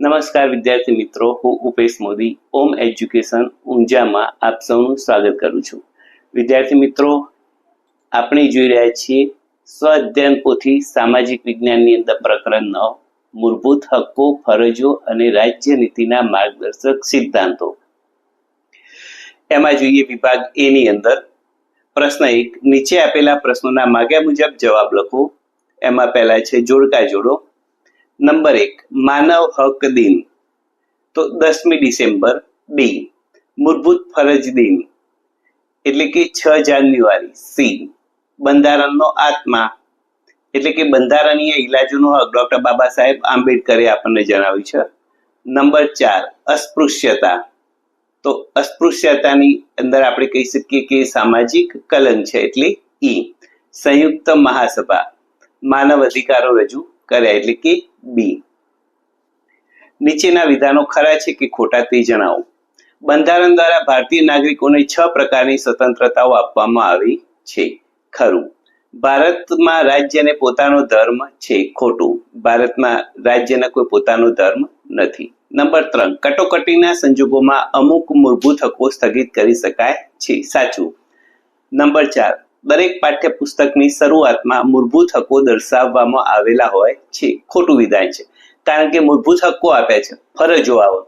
નમસ્કાર વિદ્યાર્થી મિત્રો, હું ઉપેશ મોદી, ઓમ એજ્યુકેશન ઊંઝામાં આપ સૌનું સ્વાગત કરું છું. વિદ્યાર્થી મિત્રો, આપણે જોઈ રહ્યા છીએ સ્વ પોથી સામાજિક વિજ્ઞાનની અંદર પ્રકરણ નવ મૂળભૂત હક્કો, ફરજો અને રાજ્ય નીતિના માર્ગદર્શક સિદ્ધાંતો. એમાં જોઈએ વિભાગ એ ની અંદર, પ્રશ્ન એક, નીચે આપેલા પ્રશ્નોના માગ્યા મુજબ જવાબ લખો. એમાં પહેલા છે, જોડકા જોડો. નંબર એક, માનવ હક દિન. તો દસમી ડિસેમ્બર ડી મૂળભૂત ફરજ દિન. એટલે કે છ જાન્યુઆરી, સી, બંધારણનો આત્મા. એટલે કે બંધારણીય ઇલાજોનો હક. ડોક્ટર બાબા સાહેબ આંબેડકરે આપણને જણાવ્યું છે. નંબર ચાર, અસ્પૃશ્યતા. તો અસ્પૃશ્યતાની અંદર આપણે કહી શકીએ કે સામાજિક કલંક છે. એટલે ઈ, સંયુક્ત મહાસભા, માનવ અધિકારો રજૂ કર્યા. એટલે કે બી નીચેના વિધાનો ખરા છે કે ખોટા તે જણાવો. બંધારણ દ્વારા ભારતીય નાગરિકોને છ પ્રકારની સ્વતંત્રતાઓ આપવામાં આવી છે. ખરું. ભારતમાં રાજ્યને પોતાનો ધર્મ છે ખોટું. ભારતમાં રાજ્યના કોઈ પોતાનો ધર્મ નથી. નંબર ત્રણ. કટોકટીના સંજોગોમાં અમુક મૂળભૂત હકો સ્થગિત કરી શકાય છે. સાચું. નંબર ચાર. દરેક પાઠ્યપુસ્તકની શરૂઆતમાં મૂળભૂત હકો દર્શાવવામાં આવેલા હોય છે. ખોટું વિધાન છે. કારણ કે મૂળભૂત હક્કો આપ્યા છે. ફરજો આવો.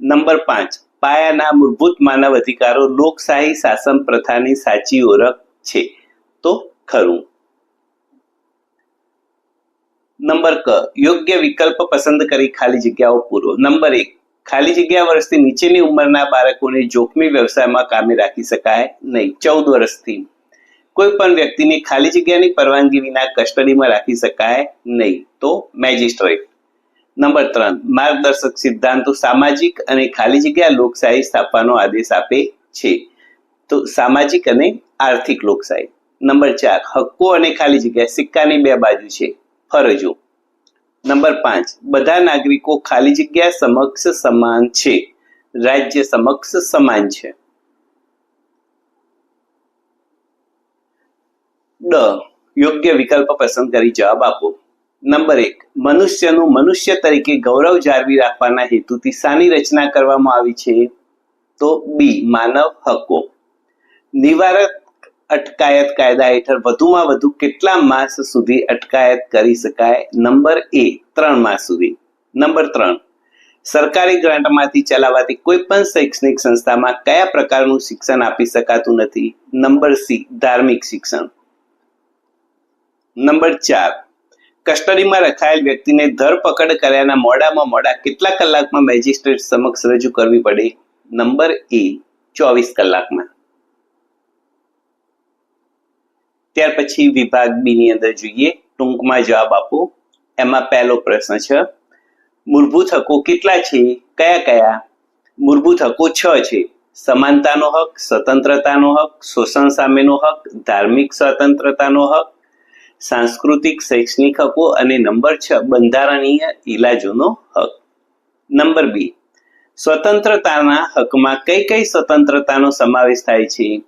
નંબર પાંચ. પાયાના મૂળભૂત માનવ અધિકારો લોકશાહી શાસન પ્રથાની સાચી ઓળખ છે. તો ખરું. નંબર ક. યોગ્ય વિકલ્પ પસંદ કરી ખાલી જગ્યાઓ પૂરો. નંબર એક. ખાલી જગ્યા વર્ષથી નીચેની ઉંમરના બાળકોને જોખમી વ્યવસાયમાં કામે રાખી શકાય નહીં. ચૌદ વર્ષથી કોઈ પણ વ્યક્તિને ખાલી જગ્યાની પરવાનગી વિના કસ્ટડીમાં રાખી શકાય નહીં. તો મેજિસ્ટ્રેટ. નંબર ત્રણ, માર્ગદર્શક સિદ્ધાંતો સામાજિક અને ખાલી જગ્યા લોકશાહી સ્થાપવાનો આદેશ આપે છે. તો સામાજિક અને આર્થિક લોકશાહી. નંબર ચાર, હક્કો અને ખાલી જગ્યા સિક્કાની બે બાજુ છે, ફરજો. નંબર પાંચ, બધા નાગરિકો ખાલી જગ્યા સમક્ષ સમાન છે. રાજ્ય સમક્ષ સમાન છે. ડ યોગ્ય વિકલ્પ પસંદ કરી જવાબ આપો. નંબર એક, મનુષ્યનું મનુષ્ય તરીકે ગૌરવ જાળવી રાખવાના હેતુથી શાની રચના કરવામાં આવી છે? તો બી, માનવ હકો નિવારક અટકાયત કાયદા હેઠળ વધુમાં વધુ કેટલા માસ સુધી અટકાયત કરી શકાય? નંબર એ, ત્રણ માસ સુધી. નંબર ત્રણ, સરકારી ગ્રાન્ટમાંથી ચલાવાતી કોઈ પણ શૈક્ષણિક સંસ્થામાં કયા પ્રકારનું શિક્ષણ આપી શકાતું નથી? નંબર સી, ધાર્મિક શિક્ષણ. નંબર ચાર. કસ્ટડીમાં રખાયેલ વ્યક્તિને ધરપકડ કર્યાના મોડામાં મોડા કેટલા કલાકમાં મેજિસ્ટ્રેટ સમક્ષ રજૂ કરવી પડે? નંબર એ, ચોવીસ કલાકમાં. ત્યાર પછી વિભાગ બી ની અંદર જોઈએ. ટૂંકમાં જવાબ આપો. એમાં પહેલો પ્રશ્ન છે, મૂળભૂત હકો કેટલા છે? કયા કયા? મૂળભૂત હકો છ છે. સમાનતાનો હક, સ્વતંત્રતાનો હક, શોષણ સામેનો હક, ધાર્મિક સ્વતંત્રતાનો હક સાંસ્કૃતિક, શૈક્ષણિક હકો અને નંબર છ બંધારણીય ઇલાજોનો હક. નંબર બી, સ્વતંત્રતાના હકમાં કઈ કઈ સ્વતંત્રતાનો સમાવેશ થાય છે?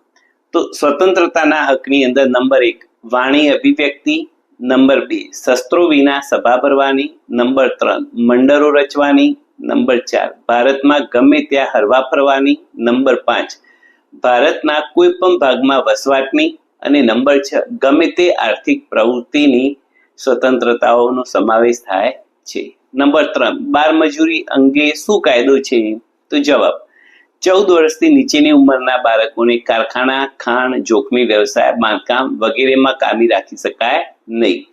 તો સ્વતંત્રતાના હકની અંદર નંબર એક, વાણી અભિવ્યક્તિ. નંબર બે, શસ્ત્રો વિના સભા ભરવાની. નંબર ત્રણ, મંડળો રચવાની. નંબર ચાર, ભારતમાં ગમે ત્યાં હરવા ફરવાની. નંબર પાંચ, ભારતના કોઈ પણ ભાગમાં વસવાટની. અને નંબર છ, ગમે તે આર્થિક પ્રવૃત્તિની સ્વતંત્રતાઓનો સમાવેશ થાય છે. નંબર ત્રણ બાર મજૂરી અંગે શું કાયદો છે? તો જવાબ, ચૌદ વર્ષથી નીચેની ઉંમરના બાળકોને કારખાના, ખાણ, જોખમી વ્યવસાય, બાંધકામ વગેરેમાં કામી રાખી શકાય નહીં.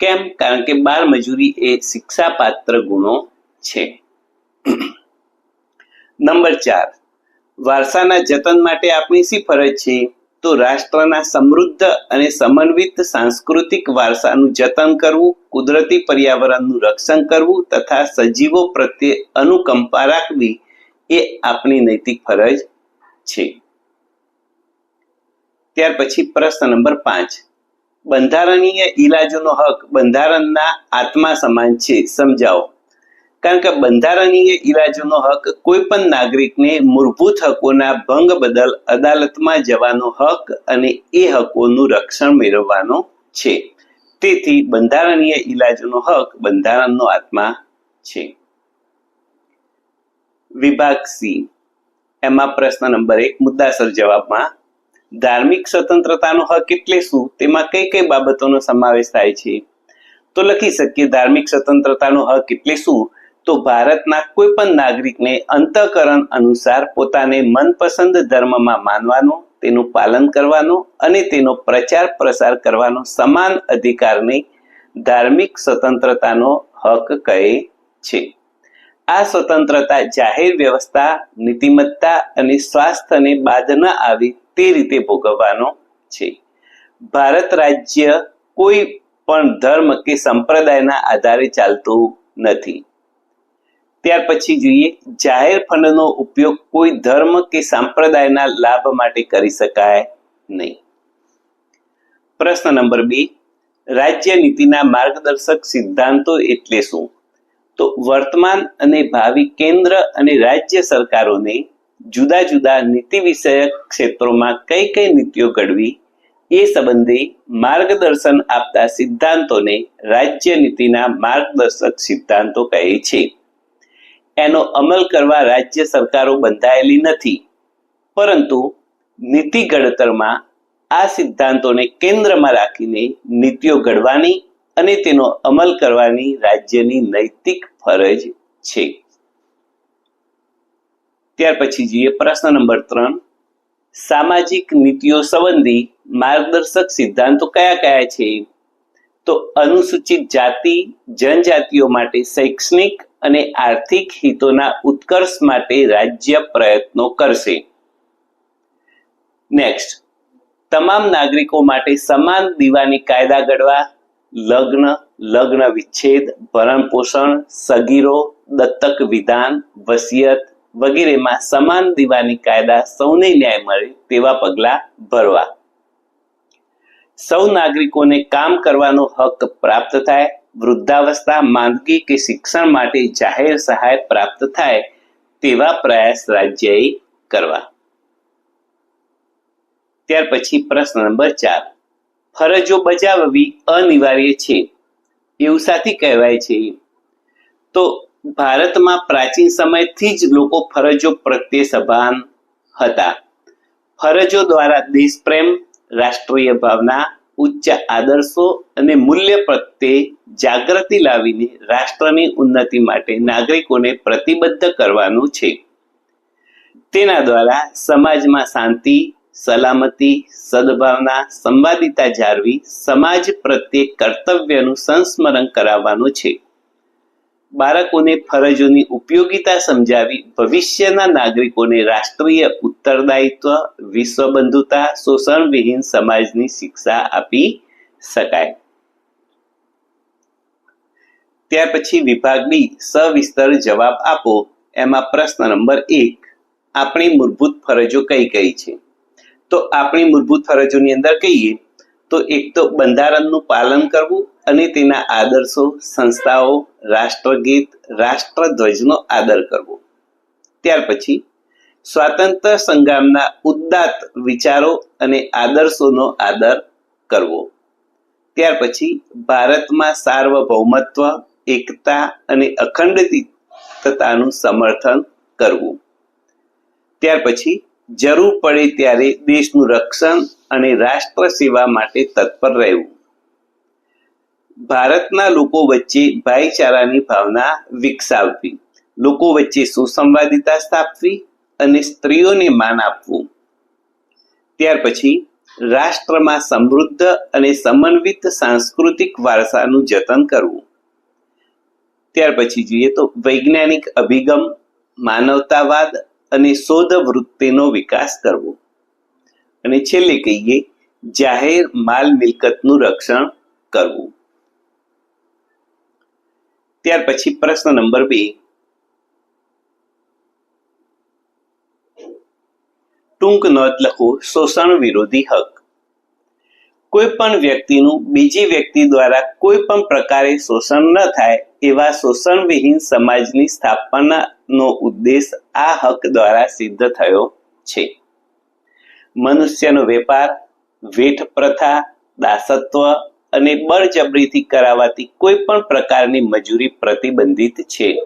કેમ? કારણ કે બાળ મજૂરી એ શિક્ષાપાત્ર ગુનો છે. નંબર ચાર, વારસાના જતન માટે આપણી શી ફરજ છે? તો રાષ્ટ્રના સમૃદ્ધ અને સમન્વિત સાંસ્કૃતિક વારસાનું જતન કરવું, કુદરતી પર્યાવરણનું રક્ષણ કરવું તથા સજીવો પ્રત્યે અનુકંપા રાખવી એ આપણી નૈતિક ફરજ છે. ત્યાર પછી પ્રશ્ન નંબર પાંચ. બંધારણીય ઇલાજોનો હક બંધારણના આત્મા સમાન છે, સમજાવો. કારણ કે બંધારણીય ઇલાજોનો હક કોઈ પણ નાગરિકને મૂળભૂત હકોના ભંગ બદલ અદાલતમાં જવાનો હક અને એ હકોનું રક્ષણ મેળવવાનો છે. તેથી બંધારણીય ઇલાજોનો હક બંધારણનો આત્મા છે. વિભાગ સી. એમાં પ્રશ્ન નંબર એક, મુદ્દાસર જવાબમાં, ધાર્મિક સ્વતંત્રતાનો હક એટલે શું? તેમાં કઈ કઈ બાબતોનો સમાવેશ થાય છે? તો લખી શકીએ, ધાર્મિક સ્વતંત્રતાનો હક એટલે શું? તો ભારતના કોઈ પણ નાગરિકને અંતઃકરણ અનુસાર પોતાને મનપસંદ ધર્મમાં માનવાનો, તેનું પાલન કરવાનો અને તેનો પ્રચાર પ્રસાર કરવાનો સમાન અધિકારને ધાર્મિક સ્વતંત્રતાનો હક કહે છે. આ સ્વતંત્રતા જાહેર વ્યવસ્થા, નીતિમત્તા અને સ્વાસ્થ્યને બાદ ન આવે તે રીતે ભોગવવાનો છે. ભારત રાજ્ય કોઈ પણ ધર્મ કે સંપ્રદાયના આધારે ચાલતું નથી. ત્યાર પછી જોઈએ, જાહેર ફંડનો ઉપયોગ કોઈ ધર્મ કે સંપ્રદાયના લાભ માટે કરી શકાય નહીં. પ્રશ્ન નંબર બે, રાજ્ય નીતિના માર્ગદર્શક સિદ્ધાંતો એટલે શું? તો વર્તમાન અને ભાવિ કેન્દ્ર અને રાજ્ય સરકારોને જુદા જુદા નીતિ વિષયક ક્ષેત્રોમાં કઈ કઈ નીતિઓ ઘડવી, એ સંબંધે માર્ગદર્શન આપતા સિદ્ધાંતોને રાજ્ય નીતિના માર્ગદર્શક સિદ્ધાંતો કહે છે. એનો અમલ કરવા રાજ્ય સરકારો બંધાયેલી નથી. પરંતુ નીતિ ઘડતરમાં આ સિદ્ધાંતોને કેન્દ્રમાં રાખીને નીતિઓ ઘડવાની અને તેનો અમલ કરવાની રાજ્યની નૈતિક ફરજ છે. ત્યાર પછી જોઈએ પ્રશ્ન નંબર ત્રણ. સામાજિક નીતિઓ સંબંધી માર્ગદર્શક સિદ્ધાંતો કયા કયા છે? તો અનુસૂચિત જાતિ જનજાતિઓ માટે શૈક્ષણિક અને આર્થિક હિતોના ઉત્કર્ષ માટે રાજ્ય પ્રયત્નો કરશે. નેક્સ્ટ તમામ નાગરિકો માટે સમાન દીવાની કાયદા ઘડવા, લગ્ન લગ્ન વિચ્છેદ, ભરણ પોષણ, સગીરો, દત્તક વિધાન, વસિયત વગેરેમાં સમાન દીવાની કાયદા સૌને ન્યાય મળે તેવા પગલા ભરવા. સૌ નાગરિકોને કામ કરવાનો હક પ્રાપ્ત થાય, વૃદ્ધાવસ્થા, માંદગી કે શિક્ષણ માટે જાહેર સહાય પ્રાપ્ત થાય, તેવા પ્રયાસ રાજ્યએ કરવા. ત્યાર પછી પ્રશ્ન નંબર ચાર. ફરજો બજાવવી અનિવાર્ય છે. એવું સાથી કહેવાય છે. તો ભારતમાં પ્રાચીન સમયથી જ લોકો ફરજો પ્રત્યે સભાન હતા. ફરજો દ્વારા દેશ પ્રેમ રાષ્ટ્રીય ભાવના, ઉચ્ચ આદર્શો અને મૂલ્ય પ્રત્યે જાગૃતિ લાવીને રાષ્ટ્રની ઉન્નતિ માટે નાગરિકોને પ્રતિબદ્ધ કરવાનું છે. તેના દ્વારા સમાજમાં શાંતિ, સલામતી, સદભાવના, સંવાદિતા જાળવી સમાજ પ્રત્યે કર્તવ્યનું સંસ્મરણ કરાવવાનું છે. બાળકોને ફરજોની ઉપયોગિતા સમજાવી ભવિષ્યના નાગરિકોને રાષ્ટ્રીય ઉત્તરદાયિત્વ વિશ્વ બંધુતા શોષણ વિહીન સમાજની શિક્ષા આપી શકાય. ત્યાર પછી વિભાગ બી સવિસ્તર જવાબ આપો. એમાં પ્રશ્ન નંબર એક, આપણી મૂળભૂત ફરજો કઈ કઈ છે? તો આપણી મૂળભૂત ફરજોની અંદર કહીએ તો એક તો બંધારણનું પાલન કરવું અને તેના આદર્શો, સંસ્થાઓ, રાષ્ટ્રગીત, રાષ્ટ્રધ્વજનો આદર કરવો. ત્યાર પછી, સ્વાતંત્ર્ય સંગ્રામના ઉદ્દાત વિચારો અને આદર્શોનો આદર કરવો. ત્યાર પછી, ભારતમાં સાર્વભૌમત્વ, એકતા અને અખંડિતતાનું સમર્થન કરવું. ત્યાર પછી, જરૂર પડે ત્યારે દેશનું રક્ષણ અને રાષ્ટ્ર સેવા માટે તત્પર રહેવું. ભારતના લોકો વચ્ચે ભાઈચારાની ભાવના વિકસાવવી, લોકો વચ્ચે સુસંવાદિતા સ્થાપવી અને સ્ત્રીઓને માન આપવું. ત્યાર પછી રાષ્ટ્રમાં સમૃદ્ધ અને સમન્વિત સાંસ્કૃતિક વારસાનું જતન કરવું. ત્યાર પછી જોઈએ તો વૈજ્ઞાનિક અભિગમ, માનવતાવાદ અને શોધ વૃત્તિનો વિકાસ કરવો. અને છેલ્લે કહીએ, જાહેર માલ મિલકતનું રક્ષણ કરવું. ત્યાર પછી પ્રશ્ન નંબર બે. ટૂંક નોંધ લખો, શોષણ વિરોધી હક. કોઈ પણ વ્યક્તિનું બીજી વ્યક્તિ દ્વારા કોઈ પણ પ્રકારે શોષણ ન થાય એવા શોષણ વિહીન સમાજની સ્થાપનાનો ઉદ્દેશ આ હક દ્વારા સિદ્ધ થયો છે. મનુષ્યનો વેપાર, વેઠ પ્રથા, દાસત્વ અને બળજબરીથી કરાવાતી કોઈ પણ પ્રકારની મજૂરી પ્રતિબંધિત છે.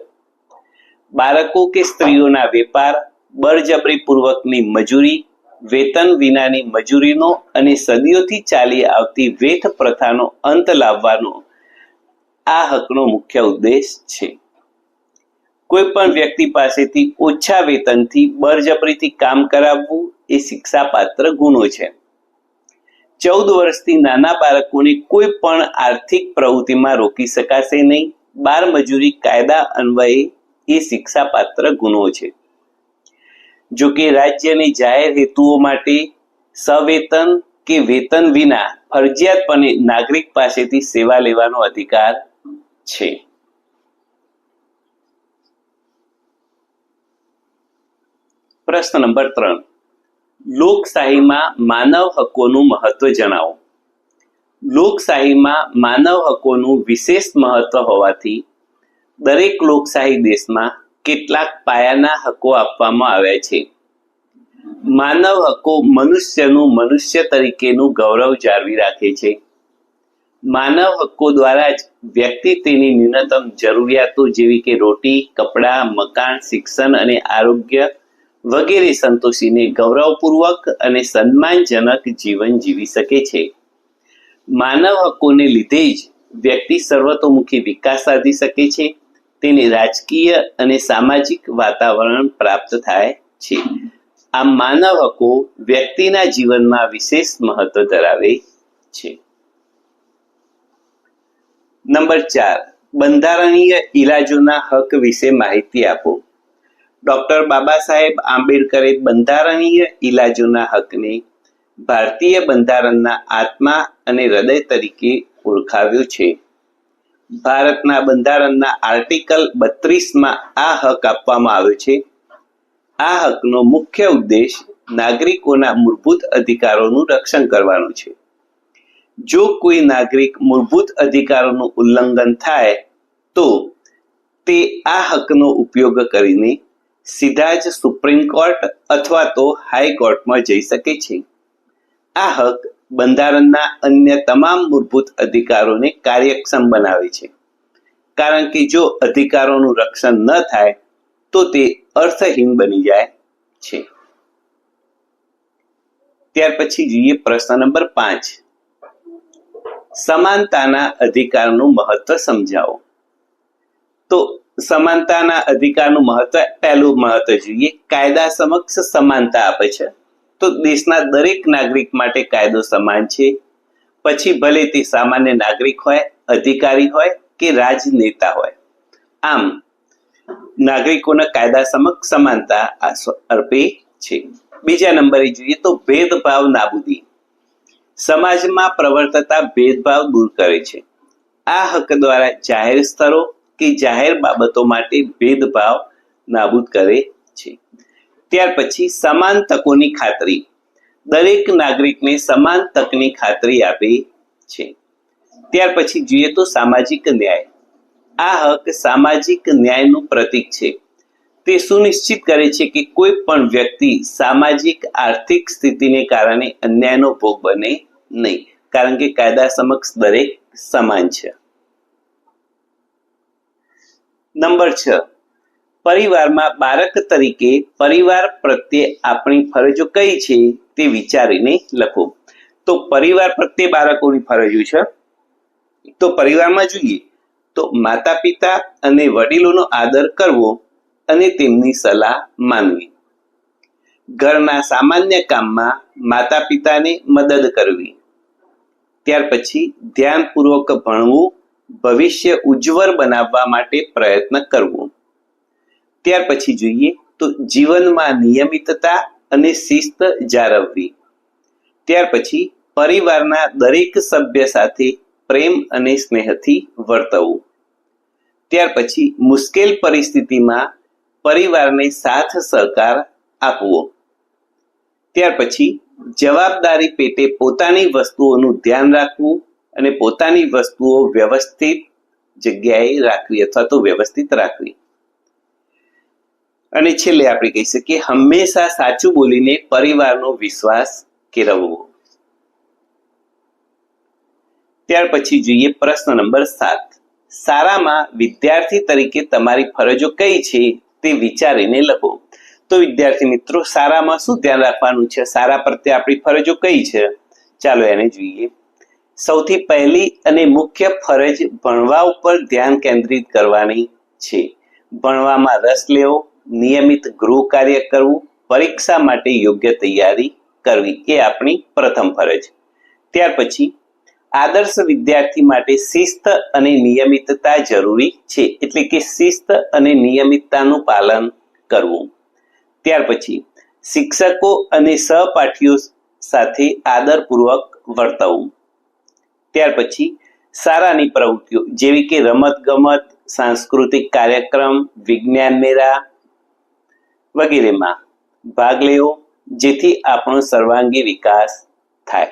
બાળકો કે સ્ત્રીઓના વેપાર, બળજબરીપૂર્વકની મજૂરી, વેતન વિનાની મજૂરીનો અને સદીઓથી ચાલી આવતી વેઠ પ્રથાનો અંત લાવવાનો આ હકનો મુખ્ય ઉદ્દેશ છે. કોઈ પણ વ્યક્તિ પાસેથી ઓછા વેતનથી બળજબરીથી કામ કરાવવું એ શિક્ષાપાત્ર ગુનો છે. ચૌદ વર્ષથી નાના બાળકોને કોઈ પણ આર્થિક પ્રવૃત્તિમાં રોકી શકાશે નહીં. બાર મજૂરી કાયદા અન્વયે એ શિક્ષાપાત્ર ગુનો છે. જો કે રાજ્યની જાહેર હેતુઓ માટે સવેતન કે વેતન વિના ફરજિયાતપણે નાગરિક પાસેથી સેવા લેવાનો અધિકાર છે. પ્રશ્ન નંબર ત્રણ. લોકશાહીમાં માનવ હકોનું મહત્વ જણાવો. લોકશાહીમાં માનવ હકોનું વિશેષ મહત્વ હોવાથી દરેક લોકશાહી દેશમાં કેટલાક પાયાના હકો આપવામાં આવ્યા છે. માનવ હકો મનુષ્યનું મનુષ્ય તરીકેનું ગૌરવ જાળવી રાખે છે. માનવ હકો દ્વારા જ વ્યક્તિ તેની ન્યૂનતમ જરૂરિયાતો જેવી કે રોટી, કપડાં, મકાન, શિક્ષણ અને આરોગ્ય વગેરે સંતોષીને ગૌરવપૂર્વક અને સન્માનજનક જીવન જીવી શકે છે. માનવ હકોને લીધે જ વ્યક્તિ સર્વતોમુખી વિકાસ સાધી શકે છે. તેને રાજકીય અને સામાજિક વાતાવરણ પ્રાપ્ત થાય છે. આ માનવ હકો વ્યક્તિના જીવનમાં વિશેષ મહત્વ ધરાવે છે. નંબર ચાર, બંધારણીય ઇલાજોના હક વિશે માહિતી આપો. ડોક્ટર બાબા સાહેબ આંબેડકરે બંધારણીય ઇલાજોના હકને ભારતીય બંધારણના આત્મા અને હૃદય તરીકે ઓળખાવ્યો છે. ભારતના બંધારણના આર્ટિકલ બત્રીસમાં આ હક આપવામાં આવ્યો છે. આ હકનો મુખ્ય ઉદ્દેશ નાગરિકોના મૂળભૂત અધિકારોનું રક્ષણ કરવાનું છે. જો કોઈ નાગરિક મૂળભૂત અધિકારોનું ઉલ્લંઘન થાય તો તે આ હકનો ઉપયોગ કરીને સીધા જ સુપ્રીમ કોર્ટ અથવા તો હાઈકોર્ટમાં જઈ શકે છે. આ હક બંધારણના અન્ય તમામ મૂળભૂત અધિકારોને કાર્યક્ષમ બનાવે છે. કારણ કે જો અધિકારોનું રક્ષણ ન થાય, તો તે અર્થહીન બની જાય છે. ત્યાર પછી જોઈએ પ્રશ્ન નંબર પાંચ. સમાનતાના અધિકારનું મહત્વ સમજાવો. તો સમાનતાના અધિકારનું મહત્વ પહેલું મહત્વ જોઈએ. કાયદા સમક્ષ સમાનતા આપે છે. તો દેશના દરેક નાગરિક માટે કાયદો સમાન છે. પછી ભલે તે સામાન્ય નાગરિક હોય, અધિકારી હોય કે રાજનેતા હોય. આમ, નાગરિકોના કાયદા સમક્ષ સમાનતા અર્પે છે. બીજા નંબરે જોઈએ તો ભેદભાવ નાબૂદી. સમાજમાં પ્રવર્તતા ભેદભાવ દૂર કરે છે. આ હક દ્વારા જાહેર સ્થળો કે જાહેર બાબતો માટે ભેદભાવ નાબૂદ કરે છે. ત્યાર પછી સમાન તકોની ખાતરી. દરેક નાગરિકને સમાન તકની ખાતરી આપે છે. ત્યાર પછી જોઈએ તો સામાજિક ન્યાય. આ હક સામાજિક ન્યાયનું પ્રતીક છે. તે સુનિશ્ચિત કરે છે કે કોઈ પણ વ્યક્તિ સામાજિક આર્થિક સ્થિતિને કારણે અન્યાયનો ભોગ બને નહીં. કારણ કે કાયદા સમક્ષ દરેક સમાન છે. નંબર છ. પરિવારમાં બાળક તરીકે પરિવાર પ્રત્યે આપણી ફરજો કઈ છે તે વિચારીને લખો. તો પરિવાર પ્રત્યે બાળકોની ફરજો છે. તો પરિવારમાં જોઈએ તો માતા પિતા અને વડીલોનો આદર કરવો અને તેમની સલાહ માનવી. ઘરના સામાન્ય કામમાં માતા પિતાને મદદ કરવી. ત્યાર પછી ધ્યાનપૂર્વક ભણવું ભવિષ્ય ઉજ્જવળ બનાવવા માટે પ્રયત્ન કરવો. ત્યાર પછી જોઈએ તો જીવનમાં નિયમિતતા અને શિસ્ત જાળવવી. ત્યાર પછી પરિવારના દરેક સભ્ય સાથે પ્રેમ અને સ્નેહથી વર્તવું. ત્યાર પછી મુશ્કેલ પરિસ્થિતિમાં પરિવારને સાથ સહકાર આપવો. ત્યાર પછી જવાબદારી પેટે પોતાની વસ્તુઓનું ધ્યાન રાખવું અને પોતાની વસ્તુઓ વ્યવસ્થિત જગ્યાએ રાખવી અથવા તો વ્યવસ્થિત રાખવી. અને છેલ્લે આપણે કહી શકીએ, હંમેશા સાચું બોલીને પરિવારનો વિશ્વાસ કેળવવો. ત્યાર પછી જોઈએ પ્રશ્ન નંબર સાત. સારામાં વિદ્યાર્થી તરીકે તમારી ફરજો કઈ છે તે વિચારીને લખો. તો વિદ્યાર્થી મિત્રો સારામાં શું ધ્યાન રાખવાનું છે? સારા પ્રત્યે આપણી ફરજો કઈ છે? ચાલો એને જોઈએ. સૌથી પહેલી અને મુખ્ય ફરજ ભણવા ઉપર ધ્યાન કેન્દ્રિત કરવાની છે. ભણવામાં રસ લેવો, નિયમિત ગૃહ કાર્ય કરવું, પરીક્ષા માટે યોગ્ય તૈયારી કરવી એ આપણી પ્રથમ ફરજ. ત્યાર પછી, આદર્શ વિદ્યાર્થી માટે શિસ્ત અને નિયમિતતા જરૂરી છે, એટલે કે શિસ્ત અને નિયમિતતાનું પાલન કરવું. ત્યાર પછી, શિક્ષકો અને સહપાઠીઓ સાથે આદરપૂર્વક વર્તવું. ત્યાર પછી સારાની પ્રવૃત્તિઓ, જેવી કે રમત ગમત સાંસ્કૃતિક કાર્યક્રમ, વિજ્ઞાન મેળા વગેરેમાં ભાગ લેવો, જેથી આપણો સર્વાંગી વિકાસ થાય.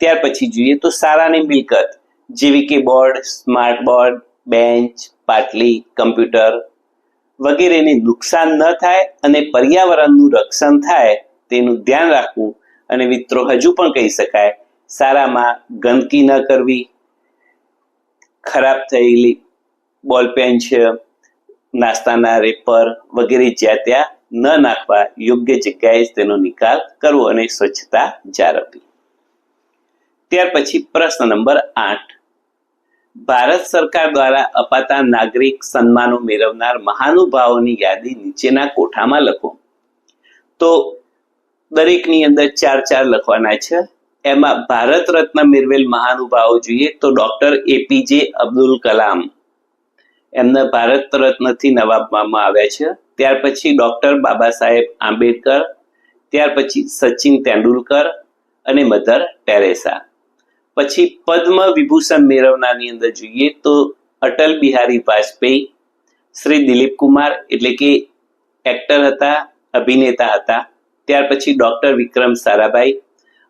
ત્યાર પછી જોઈએ તો સારાની મિલકત, જેવી કે બોર્ડ, સ્માર્ટ બોર્ડ, બેન્ચ, પાટલી, કમ્પ્યુટર વગેરેને નુકસાન ન થાય અને પર્યાવરણનું રક્ષણ થાય તેનું ધ્યાન રાખવું. અને મિત્રો, હજુ પણ કહી શકાય સારામાં ગંદકી ન કરવી, ખરાબ થયેલી બોલપેન છે, નાસ્તાના રેપર વગેરે જ્યાં ત્યાં ન નાખવા યોગ્ય જગ્યાએ તેનો નિકાલ કરવો અને સ્વચ્છતા જાળવવી. ત્યાર પછી પ્રશ્ન નંબર આઠ. ભારત સરકાર દ્વારા અપાતા નાગરિક સન્માનો મેળવનાર મહાનુભાવોની યાદી નીચેના કોઠામાં લખો. તો દરેકની અંદર ચાર ચાર લખવાના છે. એમાં ભારત રત્ન મેળવેલ મહાનુભાવો જોઈએ તો ડોક્ટર એપીજે અબ્દુલ કલામ. એમને ભારત રત્નથી નવાબવામાં આવ્યા છે. ત્યાર પછી ડોક્ટર બાબા સાહેબ આંબેડકર, ત્યાર પછી સચિન તેંડુલકર અને મધર ટેરેસા. પછી પદ્મ વિભૂષણ મેળવનારની અંદર જોઈએ તો અટલ બિહારી વાજપેયી, શ્રી દિલીપ કુમાર એટલે કે એક્ટર હતા, અભિનેતા હતા. ત્યાર પછી ડોક્ટર વિક્રમ સારાભાઈ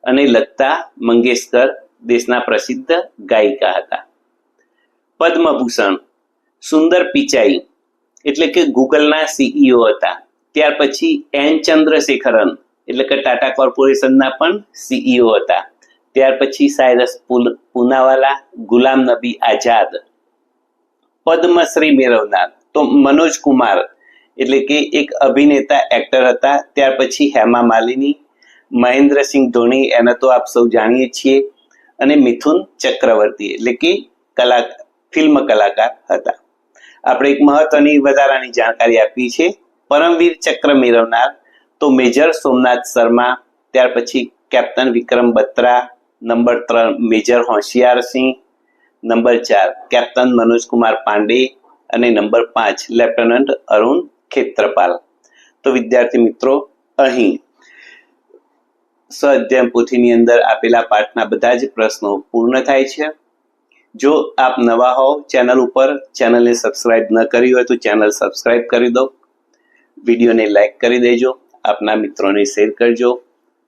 અને લતા મંગેશકર દેશના પ્રસિદ્ધ ગાયિકા હતા. પદ્મભૂષણ, સુંદર પિચાઈ એટલે કે ગૂગલના સીઈઓ હતા. ત્યાર પછી એન ચંદ્રશેખરન એટલે કે ટાટા કોર્પોરેશનના પણ સીઈઓ હતા. ત્યાર પછી સાયરસ પુનાવાલા, ગુલામ નબી આઝાદ, પદ્મશ્રી મેળવનાર તો મનોજ કુમાર એટલે કે એક અભિનેતા એક્ટર હતા. ત્યાર પછી હેમા માલિની મહેન્દ્રસિંહ ધોની એને તો આપ સૌ જાણીએ છીએ. અને મિથુન ચક્રવર્તી એટલે કે કલા ફિલ્મ કલાકાર હતા. આપણે એક મહત્વની, વધારાની જાણકારી આપી છે. પરમવીર ચક્ર મેળવનાર તો મેજર સોમનાથ શર્મા, ત્યાર પછી કેપ્ટન વિક્રમ બત્રા, નંબર ત્રણ મેજર હોશિયારસિંહ નંબર ચાર કેપ્ટન મનોજ કુમાર પાંડે અને નંબર પાંચ લેફ્ટનન્ટ અરુણ ખેત્રપાલ. તો વિદ્યાર્થી મિત્રો, અહીં સ્વાધ્યાય પોથીની અંદર આપેલા પાઠના બધા જ પ્રશ્નો પૂર્ણ થાય છે. જો આપ નવા હોવ, ચેનલ ઉપર ચેનલને સબસ્ક્રાઇબ ન કરી હોય તો ચેનલ સબસ્ક્રાઇબ કરી દો. વિડીયોને લાઈક કરી દેજો. આપના મિત્રોને શેર કરજો.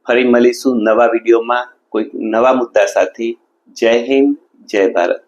ફરી મળીશું નવા વિડીયોમાં. કોઈ નવા મુદ્દા સાથે. જય હિન્દ, જય ભારત.